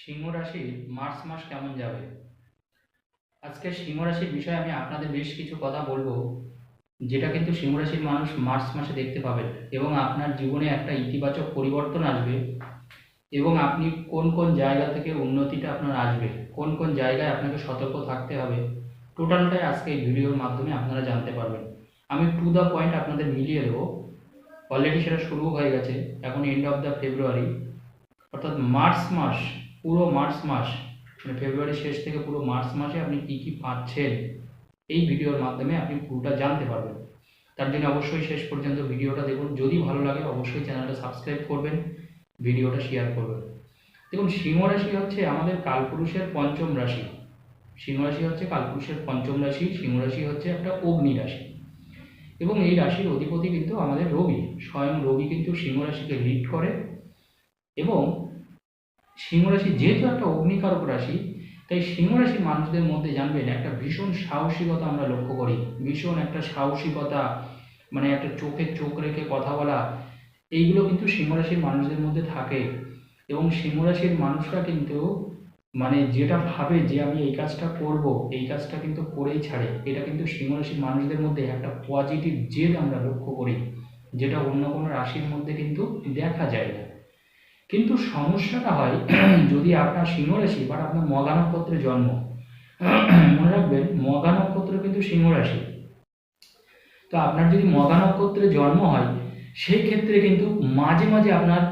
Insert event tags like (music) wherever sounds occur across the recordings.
সিংহ রাশির মার্চ মাস কেমন যাবে? আজকে সিংহ রাশির বিষয়ে আমি আপনাদের বেশ কিছু কথা বলব, যেটা কিন্তু সিংহ রাশির মানুষ মার্চ মাসে দেখতে পাবেন এবং আপনার জীবনে একটা ইতিবাচক পরিবর্তন আসবে এবং আপনি কোন কোন জায়গা থেকে উন্নতিটা আপনার আসবে, কোন কোন জায়গায় আপনাকে সতর্ক থাকতে হবে, টোটালটাই আজকে এই ভিডিওর মাধ্যমে আপনারা জানতে পারবেন। আমি টু দ্য পয়েন্ট আপনাদের মিলিয়ে দেবো, অলরেডি সেটা শুরু হয়ে গেছে, এখন এন্ড অফ দ্য ফেব্রুয়ারি অর্থাৎ মার্চ মাস পুরো মার্চ মাস মানে ফেব্রুয়ারি শেষ থেকে পুরো মার্চ মাসে আপনি কী কী পাচ্ছেন, এই ভিডিওর মাধ্যমে আপনি পুরোটা জানতে পারবেন। তার জন্য অবশ্যই শেষ পর্যন্ত ভিডিওটা দেখুন। যদি ভালো লাগে, অবশ্যই চ্যানেলটা সাবস্ক্রাইব করবেন, ভিডিওটা শেয়ার করবেন। দেখুন, সিংহ রাশি হচ্ছে আমাদের কালপুরুষের পঞ্চম রাশি। সিংহ রাশি হচ্ছে কালপুরুষের পঞ্চম রাশি, সিংহ রাশি হচ্ছে একটা অগ্নি রাশি। এবং এই রাশির অধিপতি কিন্তু আমাদের রবি। স্বয়ং রবি কিন্তু সিংহ রাশিকে লিড করে। এবং সিংহ রাশি যেহেতু একটা অগ্নিকারক রাশি, তাই সিংহ রাশির মানুষদের মধ্যে জানবেন একটা ভীষণ সাহসিকতা আমরা লক্ষ্য করি। ভীষণ একটা সাহসিকতা মানে একটা চোখে চোখ রেখে কথা বলা, এইগুলো কিন্তু সিংহ রাশির মানুষদের মধ্যে থাকে। এবং সিংহ রাশির মানুষরা কিন্তু মানে যেটা ভাবে যে আমি এই কাজটা করব, এই কাজটা কিন্তু করেই ছাড়ে। এটা কিন্তু সিংহ রাশির মানুষদের মধ্যে একটা পজিটিভ জেদ আমরা লক্ষ্য করি, যেটা অন্য কোনো রাশির মধ্যে কিন্তু দেখা যায় না। কিন্তু সমস্যাটা হয় (clears throat) যদি আপনার সিংহ রাশি বা আপনার মগা নক্ষত্রে জন্ম, (clears throat) মনে রাখবেন মগা নক্ষত্র কিন্তু সিংহ রাশি তো আপনার যদি মগা নক্ষত্রে জন্ম হয়, সেই ক্ষেত্রে কিন্তু মাঝে মাঝে আপনার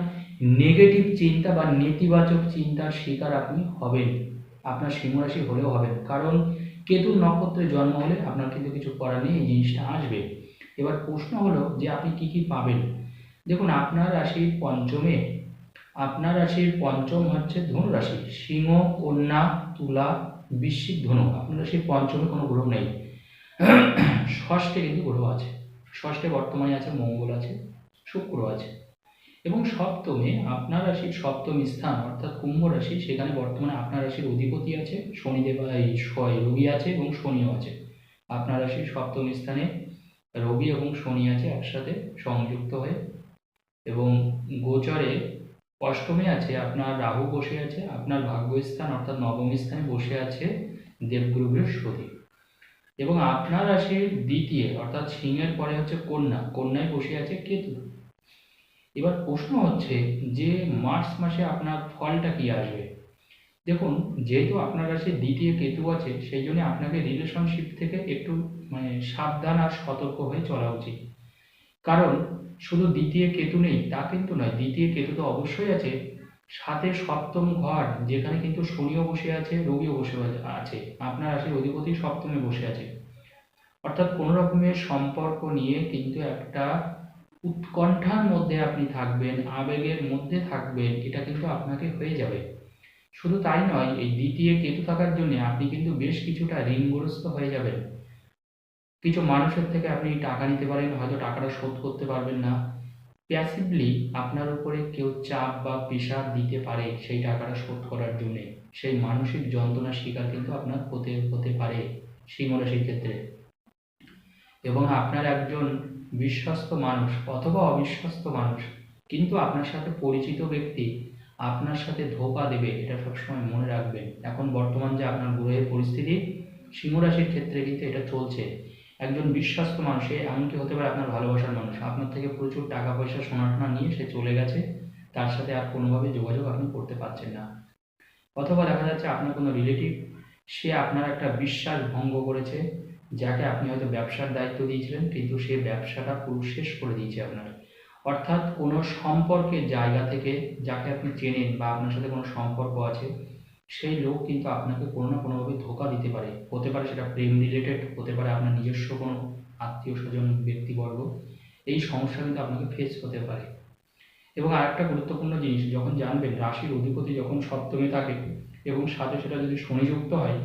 নেগেটিভ চিন্তা বা নেতিবাচক চিন্তার শিকার আপনি হবেন। আপনার সিংহ রাশি হলেও হবেন। কারণ কেতুর নক্ষত্রে জন্ম হলে আপনার কিন্তু কিছু করার নেই, এই জিনিসটা আসবে। এবার প্রশ্ন হলো যে আপনি কি কি পাবেন? দেখুন, আপনার রাশির পঞ্চমে আপনার রাশির পঞ্চম হচ্ছে ধনু রাশি সিংহ, কন্যা, তুলা, বৃশ্চিক ধনু। আপনার রাশির পঞ্চমে কোনো গ্রহ নেই। ষষ্ঠে কিন্তু গ্রহ আছে। ষষ্ঠে বর্তমানে আছে, মঙ্গল আছে, শুক্র আছে। এবং সপ্তমে আপনার রাশির সপ্তম স্থান, অর্থাৎ কুম্ভ রাশি, সেখানে বর্তমানে আপনার রাশির অধিপতি আছে শনিদেব এই রবি আছে এবং শনিও আছে। আপনার রাশির সপ্তম স্থানে রবি এবং শনি আছে একসাথে সংযুক্ত হয়ে। এবং গোচরে অষ্টমে আছে, আপনার রাহু বসে আছে, আপনার ভাগ্যস্থান অর্থাৎ নবম স্থানে বসে আছে দেবগুরু বৃহস্পতি এবং আপনার রাশির দ্বিতীয় অর্থাৎ সিংহের পরে হচ্ছে কন্যা, কন্যায় বসে আছে কেতু। এবার প্রশ্ন হচ্ছে যে মার্চ মাসে আপনার ফলটা কি আসবে? দেখুন, যেহেতু আপনার কাছে দ্বিতীয় কেতু আছে, সেই জন্য আপনাকে রিলেশনশিপ থেকে একটু মানে সাবধান আর সতর্ক হয়ে চলা উচিত। কারণ শুধু দ্বিতীয় কেতু নেই, তা কিন্তু নয়। দ্বিতীয় কেতু তো অবশ্যই আছে। সাথে সপ্তম ঘর, যেখানে কিন্তু শনিও বসে আছে, রবিও বসে আছে। আপনার রাশির অধিপতি সপ্তমে বসে আছে। অর্থাৎ কোনো রকমের সম্পর্ক নিয়ে কিন্তু একটা উৎকণ্ঠার মধ্যে আপনি থাকবেন, আবেগের মধ্যে থাকবেন, এটা কিন্তু আপনাকে হয়ে যাবে। শুধু তাই নয়, এই দ্বিতীয় কেতু থাকার জন্য আপনি কিন্তু বেশ কিছুটা ঋণগ্রস্ত হয়ে যাবেন। কিছু মানুষের থেকে আপনি টাকা নিতে পারেন, হয়তো টাকাটা শোধ করতে পারবেন না। প্যাসিভলি আপনার উপরে কেউ চাপ বা প্রেশার দিতে পারে সেই টাকাটা শোধ করার জন্যে। সেই মানসিক যন্ত্রণার শিকার কিন্তু আপনার হতে হতে পারে সিংহরাশির ক্ষেত্রে। এবং আপনার একজন বিশ্বস্ত মানুষ অথবা অবিশ্বস্ত মানুষ কিন্তু আপনার সাথে পরিচিত ব্যক্তি আপনার সাথে ধোকা দেবে, এটা সবসময় মনে রাখবেন। এখন বর্তমান যে আপনার গ্রহের পরিস্থিতি, সিংহরাশির ক্ষেত্রে কিন্তু এটা চলছে। একজন বিশ্বস্ত মানুষ সে এমনকি হতে পারে আপনার ভালোবাসার মানুষ, আপনার থেকে প্রচুর টাকা পয়সা সোনাটনা নিয়ে সে চলে গেছে, তার সাথে আর কোনোভাবে যোগাযোগ আপনি করতে পারছেন না। অথবা দেখা যাচ্ছে আপনার কোনো রিলেটিভ সে আপনার একটা বিশ্বাস ভঙ্গ করেছে, যাকে আপনি হয়তো ব্যবসার দায়িত্ব দিয়েছিলেন, কিন্তু সে ব্যবসাটা পুরো শেষ করে দিয়েছে আপনার। অর্থাৎ কোনো সম্পর্কের জায়গা থেকে যাকে আপনি চেনেন বা আপনার সাথে কোনো সম্পর্ক আছে সেই লোক কিন্তু আপনাকে কোনো না কোনোভাবে ধোকা দিতে পারে। হতে পারে সেটা প্রেম রিলেটেড হতে পারে আপনার নিজস্ব কোনো আত্মীয় স্বজন, ব্যক্তিবর্গ। এই সমস্যা কিন্তু আপনাকে ফেস হতে পারে। এবং আরেকটা গুরুত্বপূর্ণ জিনিস, যখন জানবেন রাশির অধিপতি যখন সপ্তমে থাকে এবং সাথে সেটা যদি শনিযুক্ত হয়,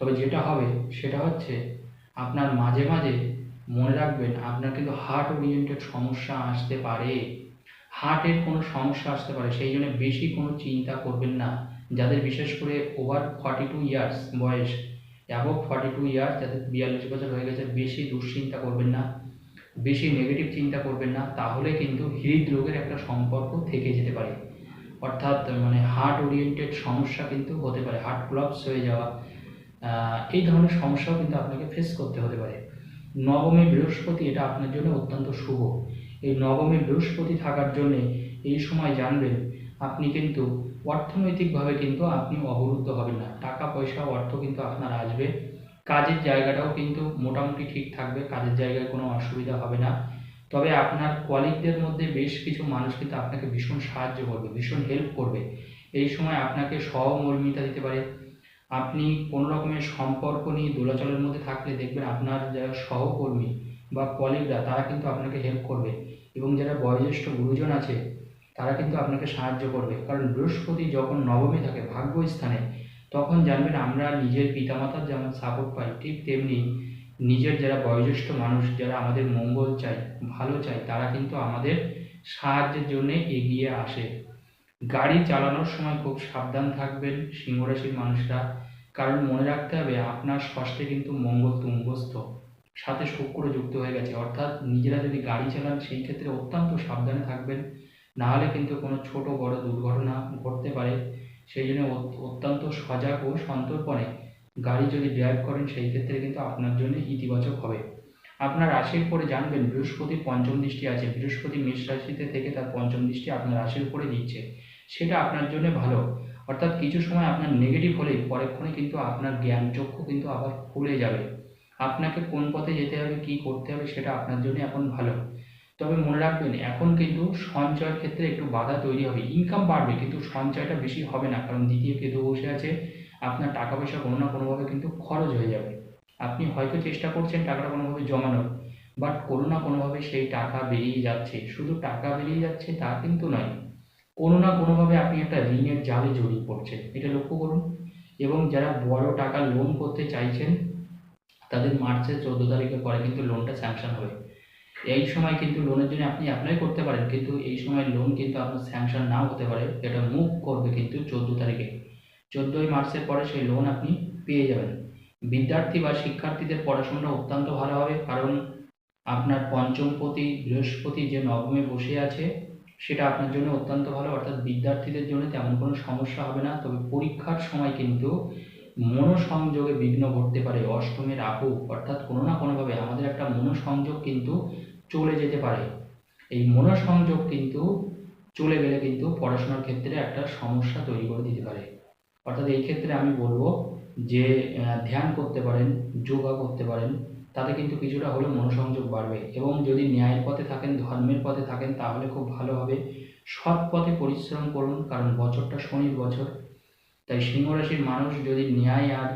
তবে যেটা হবে সেটা হচ্ছে আপনার মাঝে মাঝে মনে রাখবেন আপনার কিন্তু হার্ট ওরিয়েন্টেড সমস্যা আসতে পারে। হার্টের কোনো সমস্যা আসতে পারে, সেই জন্য বেশি কোনো চিন্তা করবেন না। যাদের বিশেষ করে ওভার ফর্টি টু ইয়ার্স বয়স অ্যাবভ ফর্টি টু ইয়ার্স যাদের বিয়াল্লিশ বছর হয়ে গেছে, বেশি দুশ্চিন্তা করবেন না। বেশি নেগেটিভ চিন্তা করবেন না, তাহলে কিন্তু হৃদরোগের একটা সম্পর্ক থেকে যেতে পারে। অর্থাৎ মানে হার্ট ওরিয়েন্টেড সমস্যা কিন্তু হতে পারে হার্ট ক্লপস হয়ে যাওয়া এই ধরনের সমস্যাও কিন্তু আপনাকে ফেস করতে হতে পারে। নবমী বৃহস্পতি এটা আপনার জন্য অত্যন্ত শুভ। এই নবমী বৃহস্পতি থাকার জন্যে এই সময় জানবেন, আপনি কিন্তু অর্থনৈতিকভাবে কিন্তু আপনি অবরুদ্ধ হবেন না। টাকা, পয়সা, অর্থ কিন্তু আপনার আসবে। কাজের জায়গাটাও কিন্তু মোটামুটি ঠিক থাকবে, কাজের জায়গায় কোনো অসুবিধা হবে না। তবে আপনার কলিগদের মধ্যে বেশ কিছু মানুষ কিন্তু আপনাকে ভীষণ সাহায্য করবে, ভীষণ হেল্প করবে। এই সময় আপনাকে সহমর্মিতা দিতে পারে আপনি কোনো রকমের সম্পর্ক নিয়ে দোলাচলের মধ্যে থাকলে দেখবেন আপনার যারা সহকর্মী বা কলিগরা, তারা কিন্তু আপনাকে হেল্প করবে এবং যারা বয়োজ্যেষ্ঠ গুরুজন আছে, তারা কিন্তু আপনাকে সাহায্য করবে। কারণ বৃহস্পতি যখন নবমী থাকে ভাগ্য স্থানে তখন জানবেন আমরা নিজের পিতামাতার যেমন সাপোর্ট পাই, ঠিক তেমনি নিজের যারা বয়োজ্যেষ্ঠ মানুষ, যারা আমাদের মঙ্গল চায়, ভালো চায়, তারা কিন্তু আমাদের সাহায্যের জন্য এগিয়ে আসে। গাড়ি চালানোর সময় খুব সাবধান থাকবেন, সিংহরাশির মানুষরা। কারণ মনে রাখতে হবে, আপনার ষষ্ঠে কিন্তু মঙ্গল তুঙ্গস্থ সাথে শুক্র যুক্ত হয়ে গেছে। অর্থাৎ নিজেরা যদি গাড়ি চালান, সেই ক্ষেত্রে অত্যন্ত সাবধানে থাকবেন। না হলে কিন্তু কোনো ছোট বড় দুর্ঘটনা ঘটতে পারে। সেই জন্য অত্যন্ত সজাগ ও সন্তর্পণে গাড়ি যদি ড্রাইভ করেন, সেই ক্ষেত্রে কিন্তু আপনার জন্য ইতিবাচক হবে। আপনার রাশির উপরে জানবেন বৃহস্পতির পঞ্চম দৃষ্টি আছে। বৃহস্পতি মেষ রাশিতে থেকে তার পঞ্চম দৃষ্টি আপনার রাশির উপরে দিচ্ছে। সেটা আপনার জন্য ভালো। অর্থাৎ কিছু সময় আপনার নেগেটিভ হলেই পরেক্ষণে কিন্তু আপনার জ্ঞান চক্ষু কিন্তু আবার খুলে যাবে। আপনাকে কোন পথে যেতে হবে, কি করতে হবে সেটা আপনার জন্য এখন ভালো। তবে মনে রাখবেন, এখন কিন্তু সঞ্চয়ের ক্ষেত্রে একটু বাধা তৈরি হবে। ইনকাম বাড়বে, কিন্তু সঞ্চয়টা বেশি হবে না। কারণ দ্বিতীয় কেতু বসে আছে, আপনার টাকা পয়সা কোনো না কোনোভাবে কিন্তু খরচ হয়ে যাবে। আপনি হয়তো চেষ্টা করছেন টাকাটা কোনোভাবে জমানোর বাট কোনো না কোনোভাবে সেই টাকা বেরিয়ে যাচ্ছে। শুধু টাকা বেরিয়ে যাচ্ছে তা কিন্তু নয়। কোনো না কোনোভাবে আপনি একটা ঋণের জালে জড়িয়ে পড়ছেন। এটা লক্ষ্য করুন। এবং যারা বড় টাকা লোন করতে চাইছেন, তাদের মার্চের চোদ্দ তারিখের পরে কিন্তু লোনটা স্যাংশন হবে। এই সময় কিন্তু লোনের জন্য আপনি অ্যাপ্লাই করতে পারেন, কিন্তু এই সময় লোন কিন্তু আপনার স্যাংশন নাও হতে পারে। এটা মুভ করবে কিন্তু চোদ্দ তারিখে। চোদ্দোই মার্চের পরে সেই লোন আপনি পেয়ে যাবেন। বিদ্যার্থী বা শিক্ষার্থীদের পড়াশোনাটা অত্যন্ত ভালো হবে, কারণ আপনার পঞ্চমপতি, বৃহস্পতি যে নবমে বসে আছে সেটা আপনার জন্য অত্যন্ত ভালো, অর্থাৎ বিদ্যার্থীদের জন্য তেমন কোনো সমস্যা হবে না। তবে পরীক্ষার সময় কিন্তু মনোসংযোগে বিঘ্ন ঘটতে পারে, অষ্টমের রাহু অর্থাৎ কোনো না কোনোভাবে আমাদের একটা মনোসংযোগ কিন্তু চলে যেতে পারে। এই মনোসংযোগ কিন্তু চলে গেলে কিন্তু পড়াশোনার ক্ষেত্রে একটা সমস্যা তৈরি করে দিতে পারে। অর্থাৎ এই ক্ষেত্রে আমি বলব যে ধ্যান করতে পারেন, যোগা করতে পারেন তাতে কিন্তু কিছুটা হলেও মনোসংযোগ বাড়বে। এবং যদি ন্যায়ের পথে থাকেন, ধর্মের পথে থাকেন, তাহলে খুব ভালো হবে। সৎ পথে পরিশ্রম করুন, কারণ বছরটা শনির বছর। তাই সিংহ রাশির মানুষ যদি ন্যায় আর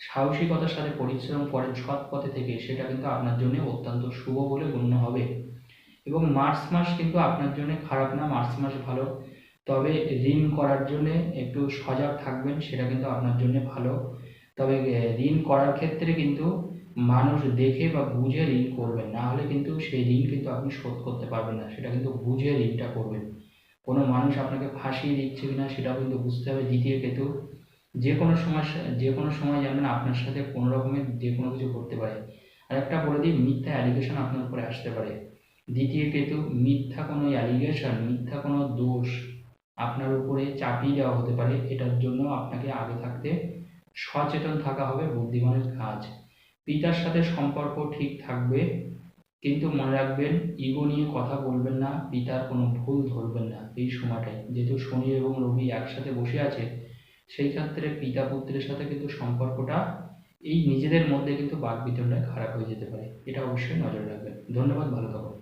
সাহসিকতার সাথে পরিশ্রম করেন সৎ পথে থেকে, সেটা কিন্তু আপনার জন্য অত্যন্ত শুভ বলে গণ্য হবে। এবং মার্চ মাস কিন্তু আপনার জন্য খারাপ না, মার্চ মাস ভালো। তবে ঋণ করার জন্য একটু সজাগ থাকবেন, সেটা কিন্তু আপনার জন্য ভালো। তবে ঋণ করার ক্ষেত্রে কিন্তু মানুষ দেখে বা বুঝে ঋণ করবেন। না হলে কিন্তু সেই ঋণ কিন্তু আপনি শোধ করতে পারবেন না। সেটা কিন্তু বুঝে ঋণটা করবেন। কোনো মানুষ আপনাকে ফাঁসিয়ে দিচ্ছে কিনা সেটাও কিন্তু বুঝতে হবে। দ্বিতীয় কেতু, যে কোনো সমস্যা যে কোনো সময় জানবেন আপনার সাথে কোনো রকমের যে কোনো কিছু করতে পারে। আর একটা বলে দিই, মিথ্যা অ্যালিগেশন আপনার উপরে আসতে পারে। দ্বিতীয় কেতু, মিথ্যা কোনো অ্যালিগেশন মিথ্যা কোনো দোষ আপনার উপরে চাপিয়ে দেওয়া হতে পারে। এটার জন্য আপনাকে আগে থাকতে সচেতন থাকা হবে বুদ্ধিমানের কাজ। পিতার সাথে সম্পর্ক ঠিক থাকবে, কিন্তু মনে রাখবেন ইগো নিয়ে কথা বলবেন না, পিতার কোনো ভুল ধরবেন না এই সময়টায়। যেহেতু শনি এবং রবি একসাথে বসে আছে, সেই ক্ষেত্রে পিতা পুত্রের সাথে কিন্তু সম্পর্কটা এই নিজেদের মধ্যে কিন্তু বাক বিতরণটা খারাপ হয়ে যেতে পারে। এটা অবশ্যই নজর রাখবেন। ধন্যবাদ, ভালো থাকুন।